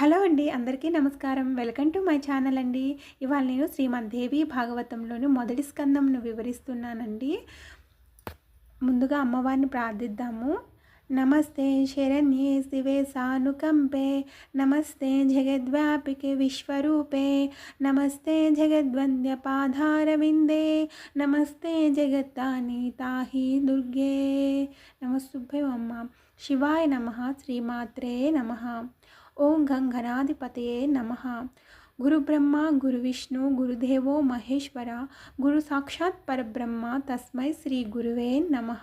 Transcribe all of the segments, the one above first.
Hello అండి అందరికీ నమస్కారం. వెల్కమ్ టు మై ఛానల్ అండి. ఇవాళ నేను శ్రీమద్దేవి భాగవతంలోని మొదటి స్కందంను వివరిస్తున్నానండి. ముందుగా అమ్మవారిని ప్రార్థిద్దాము. నమస్తే శరణ్యే శివే సానుకంపే. నమస్తే జగద్వ్యాపికే విశ్వరూపే. నమస్తే జగద్వంద్య పాధారవిందే నమస్తే జగత్తాని తాహి దుర్గే. నమస్తుభ్యం అమ్మ. శివాయ నమ శ్రీమాత్రే నమ. ఓం గంగనాధిపతయే నమ. గురుబ్రహ్మ గురు విష్ణు గురుదేవో మహేశ్వర గురు సాక్షాత్ పరబ్రహ్మ తస్మై శ్రీ గురువే నమ.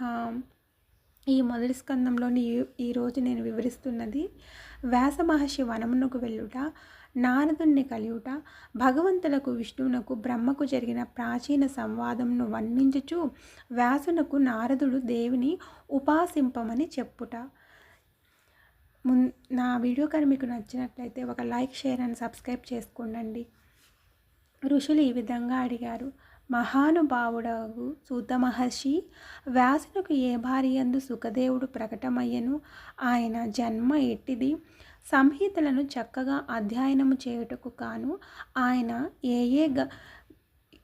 ఈ మొదటి స్కందంలోని ఈ- ఈరోజు నేను వివరిస్తున్నది వ్యాస మహర్షి వనమునకు వెళ్ళుట నారదుణ్ణి కలియుట భగవంతులకు విష్ణువునకు బ్రహ్మకు జరిగిన ప్రాచీన సంవాదంను వర్ణించుచు వ్యాసునకు నారదుడు దేవిని ఉపాసింపమని చెప్పుట. మున్ నా వీడియో కానీ మీకు నచ్చినట్లయితే ఒక లైక్ షేర్ అండ్ సబ్స్క్రైబ్ చేసుకోండి ఋషులు ఈ విధంగా అడిగారు. మహానుభావుడగు సూత మహర్షి వ్యాసునకు ఏ భార్యందు సుఖదేవుడు ప్రకటమయ్యను? ఆయన జన్మ ఎట్టిది? సంహితలను చక్కగా అధ్యయనము చేయుటకు కాను ఆయన ఏ ఏ గ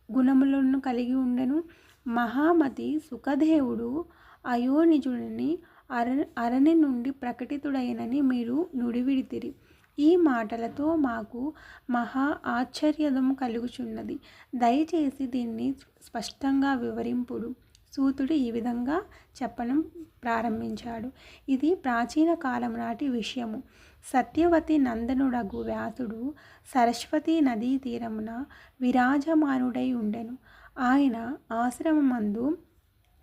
గుణములను కలిగి ఉండను? మహామతి సుఖదేవుడు అయోనిజుడిని అర అరణి నుండి ప్రకటితుడైనని మీరు నుడివిడితిరి. ఈ మాటలతో మాకు మహా ఆశ్చర్యదం కలుగుచున్నది. దయచేసి దీన్ని స్పష్టంగా వివరింపుడు. సూతుడు ఈ విధంగా చెప్పడం ప్రారంభించాడు. ఇది ప్రాచీన కాలం నాటి విషయము. సత్యవతి నందనుడగు వ్యాసుడు సరస్వతి నదీ తీరమున విరాజమానుడై ఉండెను. ఆయన ఆశ్రమమందు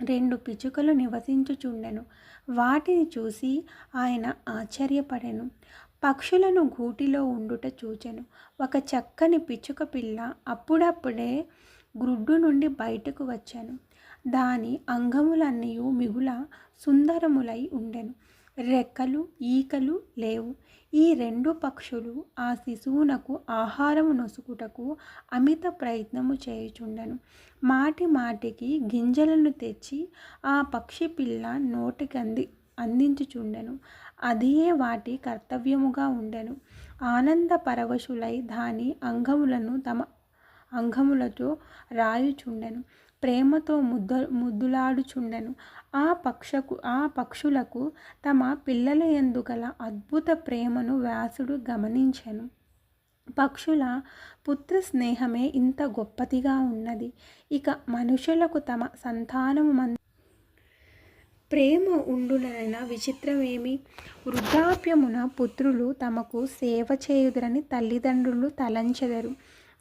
రెండు పిచ్చుకలు నివసించుచుండెను. వాటిని చూసి ఆయన ఆశ్చర్యపడెను. పక్షులను గూటిలో ఉండుట చూచెను. ఒక చక్కని పిచ్చుక పిల్ల అప్పుడప్పుడే గ్రుడ్డు నుండి బయటకు వచ్చాను. దాని అంగములన్నీ మిగుల సుందరములై ఉండెను. రెక్కలు ఈకలు లేవు. ఈ రెండు పక్షులు ఆ శిశువునకు ఆహారము నొసుకుటకు అమిత ప్రయత్నము చేయుచుండెను. మాటి మాటికి గింజలను తెచ్చి ఆ పక్షి పిల్ల నోటికి అంది అందించుచుండెను. అదియే వాటి కర్తవ్యముగా ఉండెను. ఆనంద పరవశులై దాని అంగములను తమ అంగములతో రాయుచుండెను. ప్రేమతో ముద్ద ముద్దులాడుచుండెను. ఆ పక్షకు ఆ పక్షులకు తమ పిల్లల యందు గల అద్భుత ప్రేమను వ్యాసుడు గమనించెను. పక్షుల పుత్ర స్నేహమే ఇంత గొప్పదిగా ఉన్నది. ఇక మనుషులకు తమ సంతానము మంది ప్రేమ ఉండునైన విచిత్రమేమి? వృద్ధాప్యమున పుత్రులు తమకు సేవ చేయుదరని తల్లిదండ్రులు తలంచెదరు.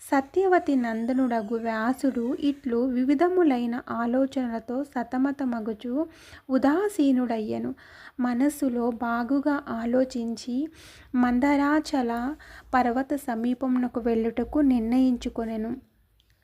సత్యవతి నందనుడగు వ్యాసుడు ఇట్లు వివిధములైన ఆలోచనలతో సతమతమగుచు ఉదాసీనుడయ్యను. మనస్సులో బాగుగా ఆలోచించి మందరాచల పర్వత సమీపమునకు వెళ్ళుటకు నిర్ణయించుకొనెను.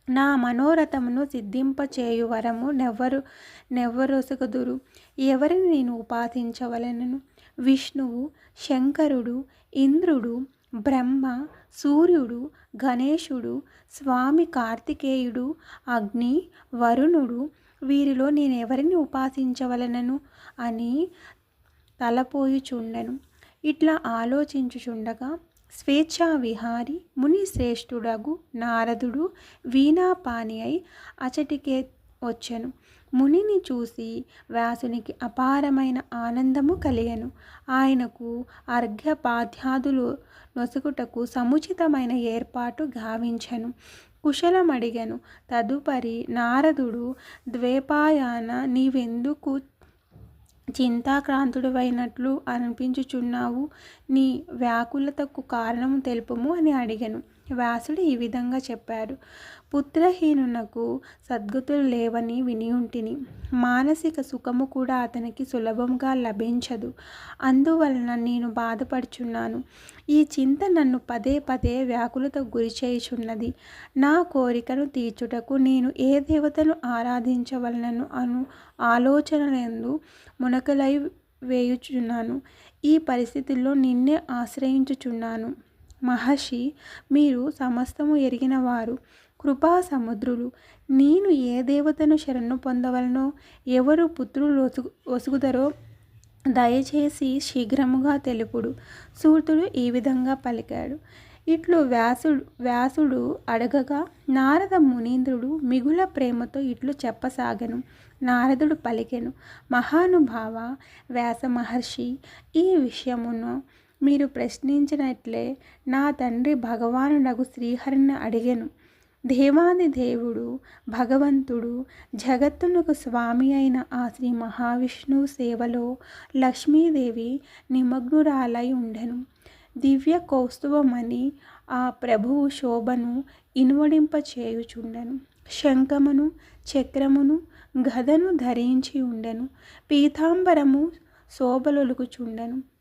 నా మనోరథమును సిద్ధింపచేయు వరము నెవ్వరు నెవ్వరొసగదురు. ఎవరిని నేను ఉపాసించవలెనను? విష్ణువు శంకరుడు ఇంద్రుడు బ్రహ్మ సూర్యుడు గణేశుడు స్వామి కార్తికేయుడు అగ్ని వరుణుడు వీరిలో నేను ఎవరిని ఉపాసించవలెనను? అని తలపోయుచుండెను. ఇట్లా ఆలోచించుచుండగా స్వేచ్ఛా విహారి మునిశ్రేష్ఠుడగు నారదుడు వీణాపాని అయి అచటికే వచ్చెను. మునిని చూసి వ్యాసునికి అపారమైన ఆనందము కలిగెను. ఆయనకు అర్ఘ్యపాధ్యాదులు నొసుగుటకు సముచితమైన ఏర్పాటు గావించెను. కుశలమడిగను. తదుపరి నారదుడు ద్వేపాయాన నీవెందుకు చింతాక్రాంతుడివైనట్లు అనిపించుచున్నావు? నీ వ్యాకులతకు కారణము తెలుపము అని అడిగాను. వ్యాసుడు ఈ విధంగా చెప్పారు పుత్రహీనునకు సద్గతులు లేవని వినియుంటిని. మానసిక సుఖము కూడా అతనికి సులభంగా లభించదు. అందువలన నేను బాధపడుచున్నాను. ఈ చింత నన్ను పదే పదే వ్యాకులత గురి చేయుచున్నది. నా కోరికను తీర్చుటకు నేను ఏ దేవతను ఆరాధించవలనను అను ఆలోచనలందు మునకలై వేయుచున్నాను. ఈ పరిస్థితుల్లో నిన్నే ఆశ్రయించుచున్నాను. మహర్షి మీరు సమస్తము ఎరిగినవారు కృపా సముద్రులు. నేను ఏ దేవతను శరణు పొందవలనో ఎవరు పుత్రులు ఒసుగు ఒసుగుదరో దయచేసి శీఘ్రముగా తెలుపుడు. సూర్తుడు ఈ విధంగా పలికాడు. ఇట్లు వ్యాసుడు వ్యాసుడు అడగగా నారద మునీంద్రుడు మిగుల ప్రేమతో ఇట్లు చెప్పసాగను. నారదుడు పలికెను మహానుభావ వ్యాస మహర్షి ఈ విషయమును మీరు ప్రశ్నించినట్లే నా తండ్రి భగవానుడగు శ్రీహరిని అడిగెను. దేవాది దేవుడు భగవంతుడు జగత్తునకు స్వామి అయిన ఆ శ్రీ మహావిష్ణువు సేవలో లక్ష్మీదేవి నిమగ్నురాలై ఉండెను. దివ్య కౌస్తువమని ఆ ప్రభువు శోభను ఇనువడింప చేయుచుండెను శంఖమును చక్రమును గదను ధరించి ఉండెను. పీతాంబరము శోభలొలుగుచుండెను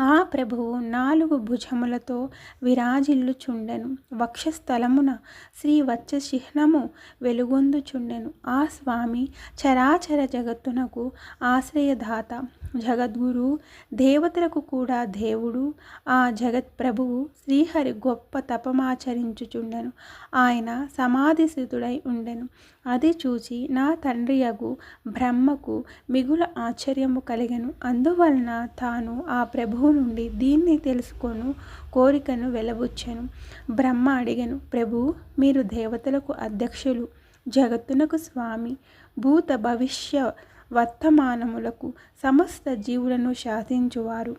ఆ ప్రభువు నాలుగు భుజములతో విరాజిల్లుచుండెను. వక్షస్థలమున శ్రీ వచ్చ చిహ్నము వెలుగొందుచుండెను. ఆ స్వామి చరాచర జగత్తునకు ఆశ్రయదాత. జగద్గురు దేవతలకు కూడా దేవుడు ఆ జగత్ ప్రభువు శ్రీహరి గొప్ప తపమాచరించుచుండెను ఆయన సమాధి స్థితుడై ఉండెను. అది చూచి నా తండ్రియగు బ్రహ్మకు మిగుల ఆశ్చర్యము కలిగను. అందువలన తాను ఆ ప్రభువు నుండి దీన్ని తెలుసుకొను కోరికను వెలబుచ్చెను. బ్రహ్మ అడిగను ప్రభు మీరు దేవతలకు అధ్యక్షులు జగత్తునకు స్వామి భూత భవిష్య వర్తమానములకు సమస్త జీవులను శాసించువారు.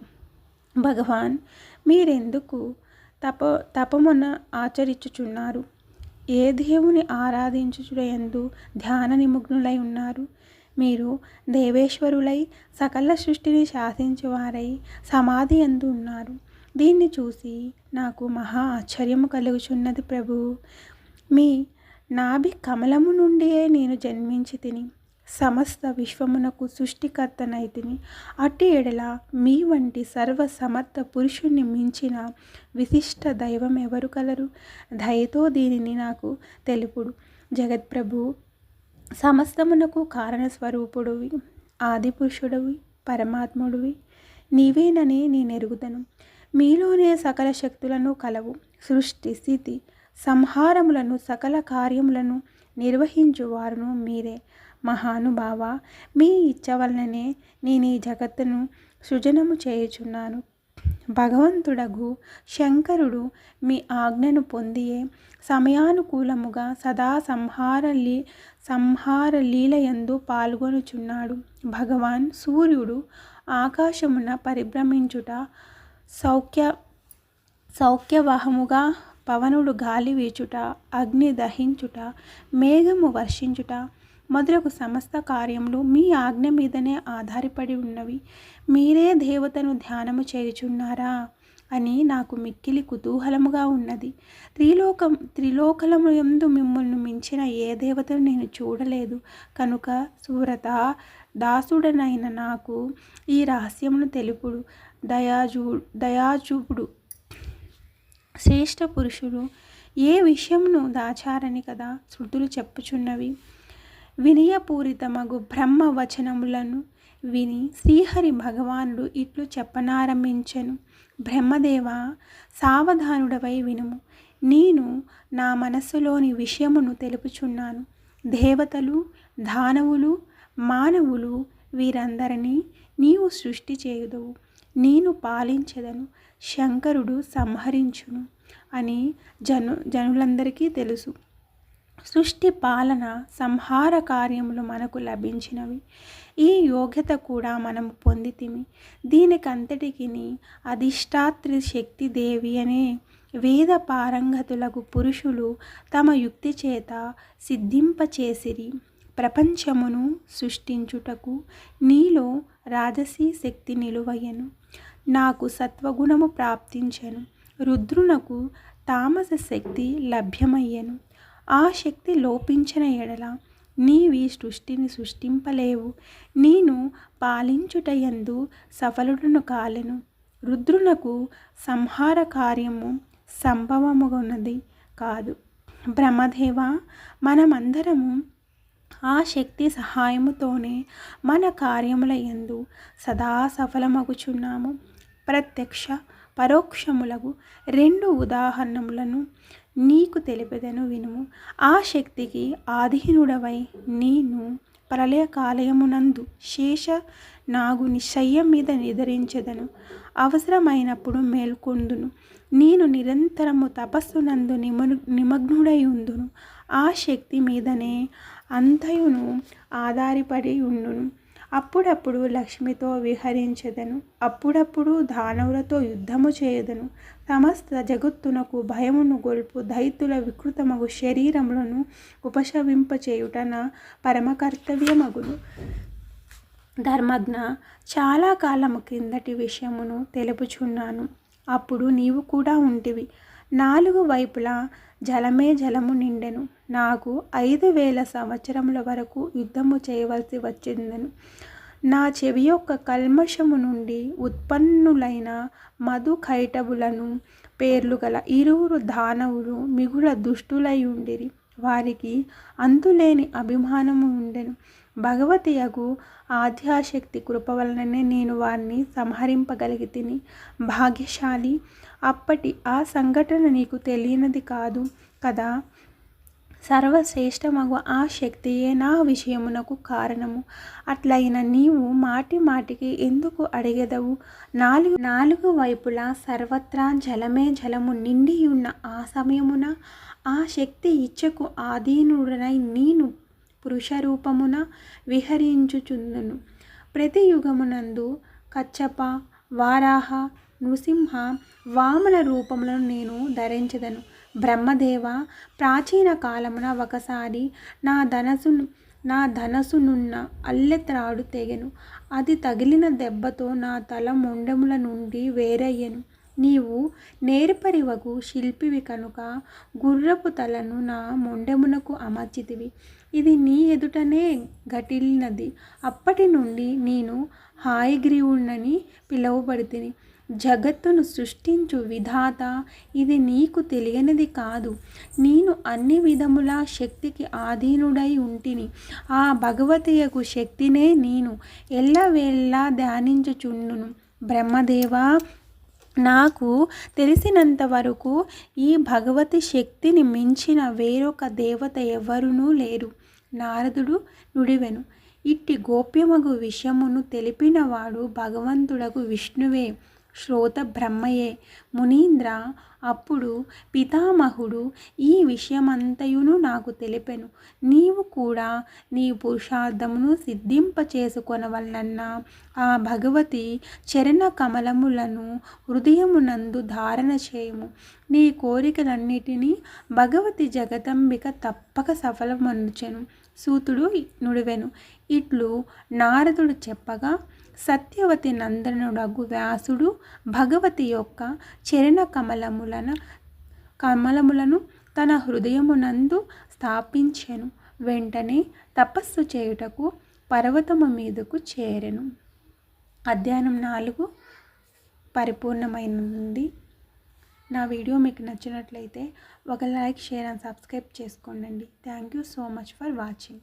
భగవాన్ మీరెందుకు తప తపమున ఆచరించుచున్నారు? ఏ దేవుని ఆరాధించుచుడయందు ధ్యాన నిమగ్నులై ఉన్నారు? మీరు దేవేశ్వరులై సకల సృష్టిని శాసించువారై సమాధి ఎందు ఉన్నారు. దీన్ని చూసి నాకు మహా ఆశ్చర్యము కలుగుచున్నది ప్రభు. మీ నాభి కమలము నుండియే నేను జన్మించి తిని సమస్త విశ్వమునకు సృష్టికర్తనైతిని. అట్టి ఎడల మీ వంటి సర్వ సమర్థ పురుషుణ్ణి మించిన విశిష్ట దైవం ఎవరు కలరు? దయతో దీనిని నాకు తెలుపుడు. జగత్ప్రభు సమస్తమునకు కారణస్వరూపుడువి ఆది పురుషుడివి పరమాత్ముడివి. నీవేనని నేను ఎరుగుతను మీలోనే సకల శక్తులను కలవు. సృష్టి స్థితి సంహారములను సకల కార్యములను నిర్వహించువారును మీరే. మహానుభావ మీ ఇచ్చ వలననే నేను ఈ జగత్తును సృజనము చేయుచున్నాను. భగవంతుడగు శంకరుడు మీ ఆజ్ఞను పొందియే సమయానుకూలముగా సదా సంహార లీ సంహార లీలయందు పాల్గొనుచున్నాడు. భగవాన్ సూర్యుడు ఆకాశమున పరిభ్రమించుట సౌఖ్య సౌఖ్యవాహముగా పవనుడు గాలి వీచుట అగ్ని దహించుట మేఘము వర్షించుట మొదలగు సమస్త కార్యములు మీ ఆజ్ఞ మీదనే ఆధారపడి ఉన్నవి. మీరే దేవతను ధ్యానము చేయుచున్నారా? అని నాకు మిక్కిలి కుతూహలముగా ఉన్నది. త్రిలోకం త్రిలోకలము ఎందు మిమ్మల్ని మించిన ఏ దేవతను నేను చూడలేదు. కనుక సూరత దాసుడనైన నాకు ఈ రహస్యమును తెలుపుడు. దయాజూ దయాజుపుడు శ్రేష్ఠ పురుషుడు ఏ విషయంను దాచారని కదా శృతులు చెప్పుచున్నవి. వినయపూరితమగు బ్రహ్మ వచనములను విని శ్రీహరి భగవానుడు ఇట్లు చెప్పనారంభించెను. బ్రహ్మదేవ సావధానుడవై వినుము. నేను నా మనస్సులోని విషయమును తెలుపుచున్నాను. దేవతలు దానవులు మానవులు వీరందరినీ నీవు సృష్టి చేయుదువు. నేను పాలించదను శంకరుడు సంహరించును అని జను జనులందరికీ తెలుసు. సృష్టి పాలన సంహార కార్యములు మనకు లభించినవి. ఈ యోగ్యత కూడా మనం పొందితిమి. దీనికంతటికి అధిష్టాత్రి శక్తి దేవి అనే వేద పారంగతులకు పురుషులు తమ యుక్తి చేత సిద్ధింపచేసిరి. ప్రపంచమును సృష్టించుటకు నీలో రాజసీ శక్తి నిలువయ్యను. నాకు సత్వగుణము ప్రాప్తించెను. రుద్రునకు తామస శక్తి లభ్యమయ్యను. ఆ శక్తి లోపించిన ఎడల నీవి సృష్టిని సృష్టింపలేవు. నేను పాలించుటయందు సఫలుడును కాలెను. రుద్రునకు సంహార కార్యము సంభవముగున్నది కాదు. బ్రహ్మదేవ మనమందరము ఆ శక్తి సహాయముతోనే మన కార్యముల ఎందు సదా సఫలమగుచున్నాము. ప్రత్యక్ష పరోక్షములకు రెండు ఉదాహరణములను నీకు తెలిపెదను వినుము. ఆ శక్తికి ఆధీనుడవై నేను ప్రళయకాలయమునందు శేష నాగు నిశ్చయం మీద నిద్రించెదను. అవసరమైనప్పుడు మేల్కొందును. నేను నిరంతరము తపస్సునందు నిమ నిమగ్నుడై ఉందును ఆ శక్తి మీదనే అంతయును ఆధారపడి ఉండును అప్పుడప్పుడు లక్ష్మితో విహరించెదను. అప్పుడప్పుడు దానవులతో యుద్ధము చేయదను. సమస్త జగత్తునకు భయమును గొల్పు దైతుల వికృతమగు శరీరములను ఉపశమింపచేయుట నా పరమ కర్తవ్యమగును ధర్మజ్ఞ చాలా కాలము క్రిందటి విషయమును తెలుపుచున్నాను. అప్పుడు నీవు కూడా ఉంటివి. నాలుగు వైపులా జలమే జలము నిండెను. నాకు ఐదు వేల సంవత్సరముల వరకు యుద్ధము చేయవలసి వచ్చిందను. నా చెవి యొక్క కల్మషము నుండి ఉత్పన్నులైన మధు కైటబులను పేర్లు గల ఇరువురు దానవులు మిగుల దుష్టులై ఉండిరి. వారికి అంతులేని అభిమానము ఉండెను. భగవతి యగు ఆధ్యాశక్తి కృప వలననే నేను వారిని సంహరింపగలిగి తిని భాగ్యశాలి. అప్పటి ఆ సంఘటన నీకు తెలియనిది కాదు కదా? సర్వశ్రేష్టమగు ఆ శక్తియే నా విషయమునకు కారణము. అట్లయిన నీవు మాటి మాటికి ఎందుకు అడిగెదవు? నాలుగు నాలుగు వైపులా సర్వత్రా జలమే జలము నిండి ఉన్న ఆ సమయమున ఆ శక్తి ఇచ్చకు ఆధీనుడనై నేను పురుషరూపమున విహరించుచుందును. ప్రతి యుగమునందు కచ్చప వారాహ నృసింహ వామన రూపములను నేను ధరించదను. బ్రహ్మదేవ ప్రాచీన కాలమున ఒకసారి నా ధనసును నా ధనసునున్న అల్లెత్రాడు తెగెను. అది తగిలిన దెబ్బతో నా తల మొండముల నుండి వేరయ్యను. నీవు నేర్పరివకు శిల్పివి కనుక గుర్రపు తలను నా మొండెమునకు అమర్చితివి. ఇది నీ ఎదుటనే ఘటిల్లినది అప్పటి నుండి నేను హాయగ్రీవుణ్ణని పిలువబడితిని. జగత్తును సృష్టించు విధాత ఇది నీకు తెలియనిది కాదు. నేను అన్ని విధముల శక్తికి ఆధీనుడై ఉంటిని. ఆ భగవతీయకు శక్తినే నేను ఎల్లవేళ్ళ ధ్యానించుచుండును. బ్రహ్మదేవా నాకు తెలిసినంత వరకు ఈ భగవతి శక్తిని మించిన వేరొక దేవత ఎవరునూ లేరు. నారదుడు నుడివెను. ఇట్టి గోప్యమగు విషయమును తెలిపినవాడు భగవంతుడకు విష్ణువే. శ్రోత బ్రహ్మయే మునీంద్ర అప్పుడు పితామహుడు ఈ విషయమంతయును నాకు తెలిపెను. నీవు కూడా నీ పురుషార్థమును సిద్ధింపచేసుకొనవలనన్న ఆ భగవతి చరణ కమలములను హృదయమునందు ధారణ చేయము. నీ కోరికలన్నిటినీ భగవతి జగదంబిక తప్పక సఫలమనుచెను. సూతుడు నుడివెను. ఇట్లు నారదుడు చెప్పగా సత్యవతి నందనుడగు వ్యాసుడు భగవతి యొక్క చరణ కమలములను కమలములను తన హృదయమునందు స్థాపించెను. వెంటనే తపస్సు చేయుటకు పర్వతము మీదకు చేరెను. అధ్యయనం నాలుగు పరిపూర్ణమైనది. నా వీడియో మీకు నచ్చినట్లయితే ఒక లైక్ షేర్ అండ్ సబ్స్క్రైబ్ చేసుకోండి. Thank you so much for watching.